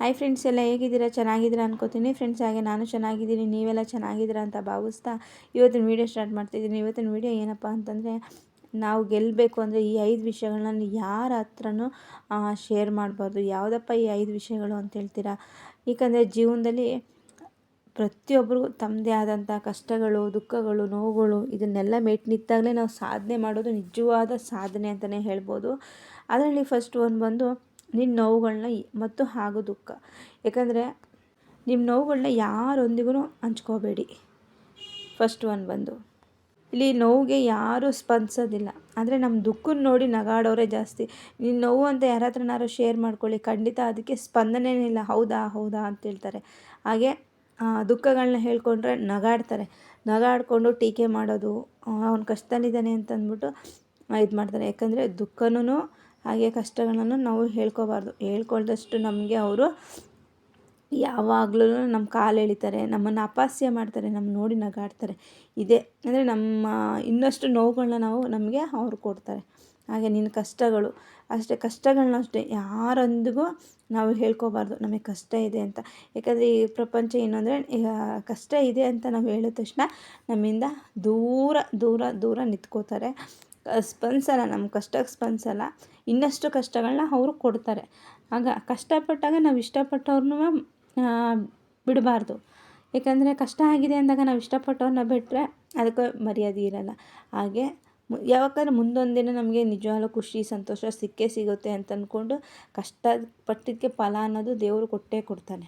Hi friends ಎಲ್ಲ ಹೇಗಿದ್ದೀರಾ? ಚೆನ್ನಾಗಿದ್ದೀರಾ ಅನ್ಕೋತೀನಿ. ಫ್ರೆಂಡ್ಸ್ ಹಾಗೆ ನಾನು ಚೆನ್ನಾಗಿದ್ದೀನಿ. ನೀವೆಲ್ಲ ಚೆನ್ನಾಗಿದ್ದೀರಾ ಅಂತ ಭಾವಿಸ್ತಾ ಇವತ್ತಿನ ವೀಡಿಯೋ ಸ್ಟಾರ್ಟ್ ಮಾಡ್ತಿದ್ದೀನಿ ಇವತ್ತಿನ ವೀಡಿಯೋ ಏನಪ್ಪ ಅಂತಂದರೆ, ನಾವು ಗೆಲ್ಲಬೇಕು ಅಂದರೆ ಈ ಐದು ವಿಷಯಗಳನ್ನ ಯಾರ ಹತ್ರನೂ ಶೇರ್ ಮಾಡಬಾರ್ದು. ಯಾವುದಪ್ಪ ಈ ಐದು ವಿಷಯಗಳು ಅಂತ ಹೇಳ್ತೀರಾ? ಏಕೆಂದರೆ ಜೀವನದಲ್ಲಿ ಪ್ರತಿಯೊಬ್ಬರಿಗೂ ತಮ್ಮದೇ ಆದಂಥ ಕಷ್ಟಗಳು, ದುಃಖಗಳು, ನೋವುಗಳು ಇದನ್ನೆಲ್ಲ ಮೆಟ್ ನಿಂತಾಗಲೇ ನಾವು ಸಾಧನೆ ಮಾಡೋದು ನಿಜವಾದ ಸಾಧನೆ ಅಂತಲೇ ಹೇಳ್ಬೋದು. ಅದರಲ್ಲಿ ಫಸ್ಟ್ ಒಂದು ಬಂದು ನಿನ್ನ ನೋವುಗಳನ್ನ ಮತ್ತು ಹಾಗೂ ದುಃಖ. ಯಾಕಂದರೆ ನಿಮ್ಮ ನೋವುಗಳನ್ನ ಯಾರೊಂದಿಗೂ ಹಂಚ್ಕೋಬೇಡಿ. ಫಸ್ಟ್ ಒನ್ ಬಂದು. ಇಲ್ಲಿ ನೋವಿಗೆ ಯಾರೂ ಸ್ಪಂದಿಸೋದಿಲ್ಲ. ಆದರೆ ನಮ್ಮ ದುಃಖನ ನೋಡಿ ನಗಾಡೋರೇ ಜಾಸ್ತಿ. ನಿನ್ನ ನೋವು ಅಂತ ಯಾರ ಹತ್ರನಾರು ಶೇರ್ ಮಾಡ್ಕೊಳ್ಳಿ. ಖಂಡಿತ ಅದಕ್ಕೆ ಸ್ಪಂದನೇನಿಲ್ಲ. ಹೌದಾ ಹೌದಾ ಅಂತ ಹೇಳ್ತಾರೆ. ಹಾಗೆ ದುಃಖಗಳನ್ನ ಹೇಳ್ಕೊಂಡ್ರೆ ನಗಾಡ್ತಾರೆ. ನಗಾಡಿಕೊಂಡು ಟೀಕೆ ಮಾಡೋದು ಅವನು ಕಷ್ಟದಲ್ಲಿದ್ದಾನೆ ಅಂತಂದ್ಬಿಟ್ಟು ಇದು ಮಾಡ್ತಾರೆ ಯಾಕಂದರೆ ದುಃಖನೂ ಹಾಗೆ ಕಷ್ಟಗಳನ್ನು ನಾವು ಹೇಳ್ಕೋಬಾರ್ದು. ಹೇಳ್ಕೊಳ್ದಷ್ಟು ನಮಗೆ ಅವರು ಯಾವಾಗಲೂ ನಮ್ಮ ಕಾಲು ಎಳಿತಾರೆ, ನಮ್ಮನ್ನು ಅಪಾಸ್ಯ ಮಾಡ್ತಾರೆ ನಮ್ಮ ನೋಡಿ ನಗಾಡ್ತಾರೆ. ಇದೇ. ಅಂದರೆ ನಮ್ಮ ಇನ್ನಷ್ಟು ನೋವುಗಳನ್ನ ನಾವು ನಮಗೆ ಅವರು ಕೊಡ್ತಾರೆ. ಹಾಗೆ ನಿನ್ನ ಕಷ್ಟಗಳು ಅಷ್ಟೇ ಕಷ್ಟಗಳನ್ನ ಅಷ್ಟೇ ಯಾರೊಂದಿಗೂ ನಾವು ಹೇಳ್ಕೋಬಾರ್ದು. ನಮಗೆ ಕಷ್ಟ ಇದೆ ಅಂತ. ಯಾಕಂದರೆ ಈ ಪ್ರಪಂಚ ಏನು ಅಂದರೆ ಕಷ್ಟ ಇದೆ ಅಂತ ನಾವು ಹೇಳಿದ ತಕ್ಷಣ ನಮ್ಮಿಂದ ದೂರ ದೂರ ದೂರ ನಿಂತ್ಕೋತಾರೆ. ಸ್ಪಂದಿಸಲ್ಲ ನಮ್ಮ ಕಷ್ಟಕ್ಕೆ ಸ್ಪಂದಿಸಲ್ಲ. ಇನ್ನಷ್ಟು ಕಷ್ಟಗಳನ್ನ ಅವರು ಕೊಡ್ತಾರೆ. ಆಗ ಕಷ್ಟಪಟ್ಟಾಗ ನಾವು ಇಷ್ಟಪಟ್ಟವ್ರನ್ನೂ ಬಿಡಬಾರ್ದು. ಏಕೆಂದರೆ ಕಷ್ಟ ಆಗಿದೆ ಅಂದಾಗ ನಾವು ಇಷ್ಟಪಟ್ಟವ್ರನ್ನ ಬಿಟ್ಟರೆ ಅದಕ್ಕೆ ಮರ್ಯಾದೆ ಇರಲ್ಲ. ಹಾಗೆ ಯಾವಾಗಾದ್ರೂ ಮುಂದೊಂದಿನ ದಿನ ನಮಗೆ ನಿಜವಾಗ್ಲೂ ಖುಷಿ, ಸಂತೋಷ, ಸಿಕ್ಕೇ ಸಿಗುತ್ತೆ ಅಂತ ಅಂದ್ಕೊಂಡು ಕಷ್ಟಪಟ್ಟಿದ್ದಕ್ಕೆ ಫಲ ಅನ್ನೋದು ದೇವರು ಕೊಟ್ಟೇ ಕೊಡ್ತಾನೆ.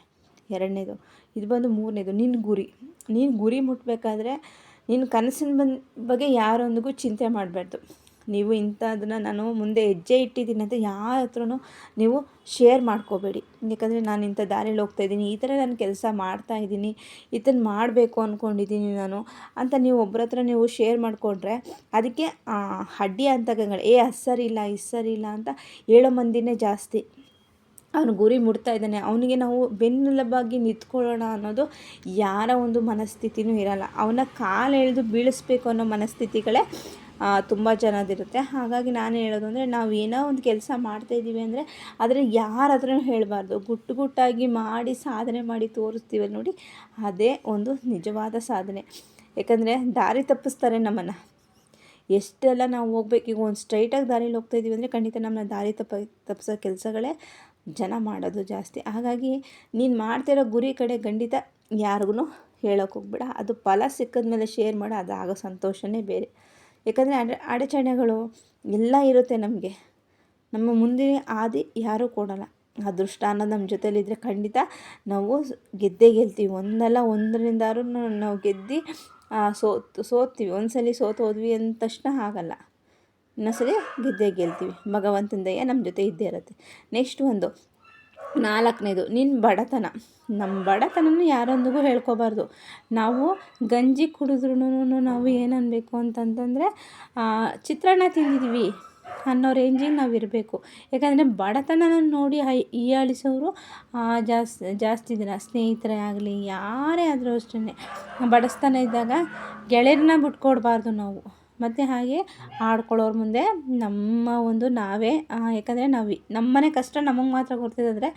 ಎರಡನೇದು. ಇದು ಬಂದು ಮೂರನೇದು. ನಿನ್ನ ಗುರಿ. ನೀನು ಗುರಿ ಮುಟ್ಟಬೇಕಾದ್ರೆ ನಿನ್ನ ಕನಸಿನ ಬಂದ ಬಗ್ಗೆ ಯಾರೊಂದಿಗೂ ಚಿಂತೆ ಮಾಡಬಾರ್ದು. ನೀವು ಇಂಥದನ್ನ ನಾನು ಮುಂದೆ ಹೆಜ್ಜೆ ಇಟ್ಟಿದ್ದೀನಿ ಅಂತ ಯಾರ ಹತ್ರನೂ ನೀವು ಶೇರ್ ಮಾಡ್ಕೋಬೇಡಿ. ಯಾಕಂದರೆ ನಾನು ಇಂಥ ದಾರಿಯಲ್ಲಿ ಹೋಗ್ತಾಯಿದ್ದೀನಿ ಈ ಥರ ನಾನು ಕೆಲಸ ಮಾಡ್ತಾ ಮಾಡ್ತಾಯಿದ್ದೀನಿ ಇದನ್ನು ಮಾಡಬೇಕು ಅಂದ್ಕೊಂಡಿದ್ದೀನಿ ನಾನು ಅಂತ ನೀವು ಒಬ್ಬರ ಹತ್ರ ನೀವು ಶೇರ್ ಮಾಡಿಕೊಂಡ್ರೆ ಅದಕ್ಕೆ ಅಡ್ಡಿ ಅಂತ ಏ, ಅದು ಇಲ್ಲ ಇಲ್ಲ ಅಂತ ಹೇಳೋ ಮಂದಿನೇ ಜಾಸ್ತಿ. ಅವನು ಗುರಿ ಮುಡ್ತಾ ಇದ್ದಾನೆ. ಅವನಿಗೆ ನಾವು ಬೆನ್ನೆಲುಬಾಗಿ ನಿಂತ್ಕೊಳ್ಳೋಣ ಅನ್ನೋದು ಯಾರ ಒಂದು ಮನಸ್ಥಿತಿನೂ ಇರಲ್ಲ. ಅವನ ಕಾಲು ಎಳೆದು ಬೀಳಿಸ್ಬೇಕು ಅನ್ನೋ ಮನಸ್ಥಿತಿಗಳೇ ತುಂಬ ಚೆನ್ನಾಗಿರುತ್ತೆ ಹಾಗಾಗಿ ನಾನು ಹೇಳೋದು ಅಂದರೆ ನಾವು ಏನೋ ಒಂದು ಕೆಲಸ ಮಾಡ್ತಾಯಿದ್ದೀವಿ ಅಂದರೆ ಆದರೆ ಯಾರ ಹತ್ರನೂ ಹೇಳಬಾರ್ದು. ಗುಟ್ಟು ಗುಟ್ಟಾಗಿ ಮಾಡಿ ಸಾಧನೆ ಮಾಡಿ ತೋರಿಸ್ತೀವಿ ನೋಡಿ, ಅದೇ ಒಂದು ನಿಜವಾದ ಸಾಧನೆ. ಯಾಕಂದರೆ ದಾರಿ ತಪ್ಪಿಸ್ತಾರೆ ನಮ್ಮನ್ನು. ಎಷ್ಟೆಲ್ಲ ನಾವು ಹೋಗ್ಬೇಕು, ಈಗ ಒಂದು ಸ್ಟ್ರೈಟಾಗಿ ದಾರಿಲಿ ಹೋಗ್ತಾ ಇದ್ದೀವಿ ಅಂದರೆ ಖಂಡಿತ ನಮ್ಮನ್ನ ದಾರಿ ತಪ್ಪ ತಪ್ಪಿಸೋ ಕೆಲಸಗಳೇ ಜನ ಮಾಡೋದು ಜಾಸ್ತಿ. ಹಾಗಾಗಿ ನೀನು ಮಾಡ್ತಿರೋ ಗುರಿ ಕಡೆ ಖಂಡಿತ ಯಾರಿಗೂ ಹೇಳೋಕೆ ಹೋಗ್ಬೇಡ. ಅದು ಫಲ ಸಿಕ್ಕಿದ್ಮೇಲೆ ಶೇರ್ ಮಾಡೋ, ಅದಾಗೋ ಸಂತೋಷವೇ ಬೇರೆ. ಯಾಕಂದರೆ ಅಡೆ, ಅಡಚಣೆಗಳು ಎಲ್ಲ ಇರುತ್ತೆ ನಮಗೆ. ನಮ್ಮ ಮುಂದೆ ಆದಿ ಯಾರೂ ಕೊಡೋಲ್ಲ. ಅದೃಷ್ಟ ಅನ್ನೋದು ನಮ್ಮ ಜೊತೆಲಿದ್ದರೆ ಖಂಡಿತ ನಾವು ಗೆದ್ದೇ ಗೆಲ್ತೀವಿ. ಒಂದಲ್ಲ ಒಂದರಿಂದಾರು ನಾವು ಗೆದ್ದು ಸೋತು ಸೋತೀವಿ ಒಂದು ಸಲ ಸೋತು ಹೋದ್ವಿ ಅಂದ ತಕ್ಷಣ ಆಗಲ್ಲ ಇನ್ನೊಂದ್ಸಲಿ ಗೆದ್ದೇ ಗೆಲ್ತೀವಿ. ಭಗವಂತನ ದಯ ನಮ್ಮ ಜೊತೆ ಇದ್ದೇ ಇರುತ್ತೆ. ನೆಕ್ಸ್ಟ್ ಒಂದು ನಾಲ್ಕನೇದು ನಿನ್ನ ಬಡತನ. ನಮ್ಮ ಬಡತನನೂ ಯಾರೊಂದಿಗೂ ಹೇಳ್ಕೋಬಾರ್ದು. ನಾವು ಗಂಜಿ ಕುಡಿದ್ರೂ ನಾವು ಏನನ್ನಬೇಕು ಅಂತಂತಂದರೆ ಚಿತ್ರಾನ್ನ ತಿಂದಿದ್ದೀವಿ ಅನ್ನೋ ರೇಂಜಿಗೆ ನಾವು ಇರಬೇಕು ಯಾಕಂದರೆ ಬಡತನನ ನೋಡಿ ಹೈ, ಹೀಯಾಳಿಸೋರು ಜಾಸ್ತಿ ಜಾಸ್ತಿ ದಿನ ಸ್ನೇಹಿತರೇ ಆಗಲಿ, ಯಾರೇ ಆದರೂ ಅಷ್ಟೇ ಬಡಸ್ತನ ಇದ್ದಾಗ ಗೆಳೆಯರನ್ನ ಬಿಟ್ಕೊಡ್ಬಾರ್ದು ನಾವು. ಮತ್ತು ಹಾಗೆ ಆಡ್ಕೊಳ್ಳೋರ ಮುಂದೆ ನಮ್ಮ ಒಂದು ನಾವೇ ಯಾಕಂದರೆ ನಾವು ನಮ್ಮನೆ ಕಷ್ಟ ನಮಗೆ ಮಾತ್ರ ಗೊತ್ತಿದ್ರೆ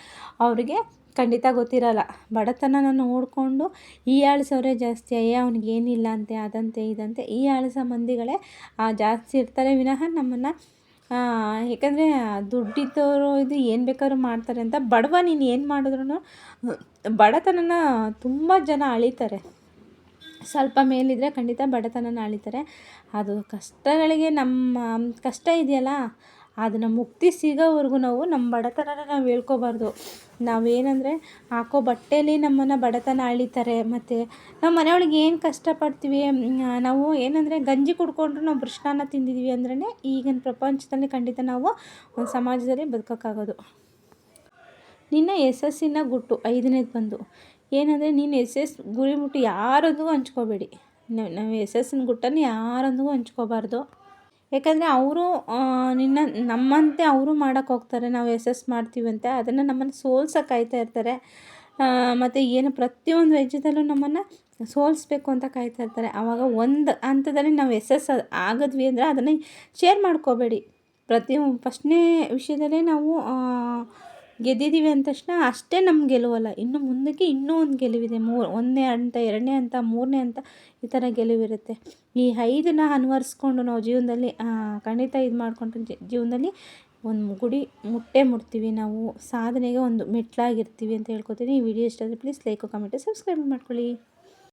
ಅವರಿಗೆ ಖಂಡಿತ ಗೊತ್ತಿರಲ್ಲ. ಬಡತನನ ನೋಡಿಕೊಂಡು ಈ ಆಳಿಸೋರೇ ಜಾಸ್ತಿ, ಅಯ್ಯ ಏನಿಲ್ಲ ಅಂತೆ, ಅದಂತೆ, ಇದಂತೆ, ಈ ಆಳಿಸೋ ಮಂದಿಗಳೇ ಜಾಸ್ತಿ ಇರ್ತಾರೆ ವಿನಃ ನಮ್ಮನ್ನು ಯಾಕಂದರೆ ದುಡ್ಡಿದ್ದವರು ಇದು ಏನು ಬೇಕಾದ್ರೂ ಮಾಡ್ತಾರೆ ಅಂತ ಬಡವ ನೀನು ಏನು ಮಾಡಿದ್ರು ಬಡತನನ ತುಂಬ ಜನ ಅಳಿತಾರೆ. ಸ್ವಲ್ಪ ಮೇಲಿದ್ದರೆ ಖಂಡಿತ ಬಡತನನ ಅಳಿತಾರೆ. ಅದು ಕಷ್ಟಗಳಿಗೆ ನಮ್ಮ, ಕಷ್ಟ ಇದೆಯಲ್ಲ, ಅದನ್ನು ಮುಕ್ತಿ ಸಿಗೋವರೆಗೂ ನಾವು ನಮ್ಮ ಬಡತನ ನಾವು ಹೇಳ್ಕೋಬಾರ್ದು. ನಾವೇನಂದರೆ, ಹಾಕೋ ಬಟ್ಟೆಯಲ್ಲಿ ನಮ್ಮನ್ನು ಬಡತನ ಅಳಿತಾರೆ, ಮತ್ತು ನಮ್ಮ ಮನೆಯೊಳಗೆ ಏನು ಕಷ್ಟಪಡ್ತೀವಿ ನಾವು ಏನಂದರೆ ಗಂಜಿ ಕುಡ್ಕೊಂಡ್ರು ನಾವು ಬೃಷ್ಟಾನ್ನ ತಿಂದಿದ್ದೀವಿ ಅಂದ್ರೇ ಈಗಿನ ಪ್ರಪಂಚದಲ್ಲಿ ಖಂಡಿತ ನಾವು ಒಂದು ಸಮಾಜದಲ್ಲಿ ಬದುಕೋಕ್ಕಾಗೋದು. ನಿನ್ನ ಯಶಸ್ಸಿನ ಗುಟ್ಟು ಐದನೇದು ಬಂದು ಏನಂದರೆ ನೀನು ಎಸ್ ಎಸ್ ಗುರಿ ಮುಟ್ಟಿ ಯಾರೊಂದಿಗೂ ಹಂಚ್ಕೋಬೇಡಿ. ನಾವು ಯಶಸ್ಸಿನ ಗುಟ್ಟನ್ನು ಯಾರೊಂದಿಗೂ ಹಂಚ್ಕೋಬಾರ್ದು. ಯಾಕಂದರೆ ಅವರು ನಿನ್ನ, ನಮ್ಮಂತೆ ಅವರು ಮಾಡೋಕ್ಕೆ ಹೋಗ್ತಾರೆ. ನಾವು ಯಶಸ್ಸು ಮಾಡ್ತೀವಂತೆ ಅದನ್ನು ನಮ್ಮನ್ನು ಸೋಲ್ಸೋಕೆ ಕಾಯ್ತಾ ಇರ್ತಾರೆ ಮತ್ತು ಏನು ಪ್ರತಿಯೊಂದು ವೆಜ್ಜದಲ್ಲೂ ನಮ್ಮನ್ನು ಸೋಲಿಸ್ಬೇಕು ಅಂತ ಕಾಯ್ತಾ ಇರ್ತಾರೆ. ಆವಾಗ ಒಂದು ಹಂತದಲ್ಲಿ ನಾವು ಯಶಸ್ಸು ಆಗಿದ್ವಿ ಅಂದರೆ ಅದನ್ನು ಶೇರ್ ಮಾಡ್ಕೋಬೇಡಿ. ಪ್ರತಿ ಫಸ್ಟ್ನೇ ವಿಷಯದಲ್ಲೇ ನಾವು ಗೆದ್ದಿದ್ದೀವಿ ಅಂದ ತಕ್ಷಣ ಅಷ್ಟೇ ನಮ್ಮ ಗೆಲುವಲ್ಲ. ಇನ್ನು ಮುಂದಕ್ಕೆ ಇನ್ನೂ ಒಂದು ಗೆಲುವಿದೆ. ಮೂರು, ಒಂದನೇ ಹಂತ, ಎರಡನೇ ಹಂತ, ಮೂರನೇ ಹಂತ ಈ ಥರ ಗೆಲುವಿರುತ್ತೆ. ಈ ಐದನ್ನ ಅನ್ವರ್ಸ್ಕೊಂಡು ನಾವು ಜೀವನದಲ್ಲಿ ಖಂಡಿತ ಇದು ಮಾಡಿಕೊಂಡು ಜೀವನದಲ್ಲಿ ಒಂದು ಗುಡಿ ಮುಟ್ಟೆ ಮುಟ್ತೀವಿ. ನಾವು ಸಾಧನೆಗೆ ಒಂದು ಮೆಟ್ಲಾಗಿರ್ತೀವಿ ಅಂತ ಹೇಳ್ಕೊತೀನಿ. ಈ ವಿಡಿಯೋ ಇಷ್ಟ ಆದರೆ ಪ್ಲೀಸ್ ಲೈಕು ಕಮೆಂಟು ಸಬ್ಸ್ಕ್ರೈಬ್ ಮಾಡ್ಕೊಳ್ಳಿ.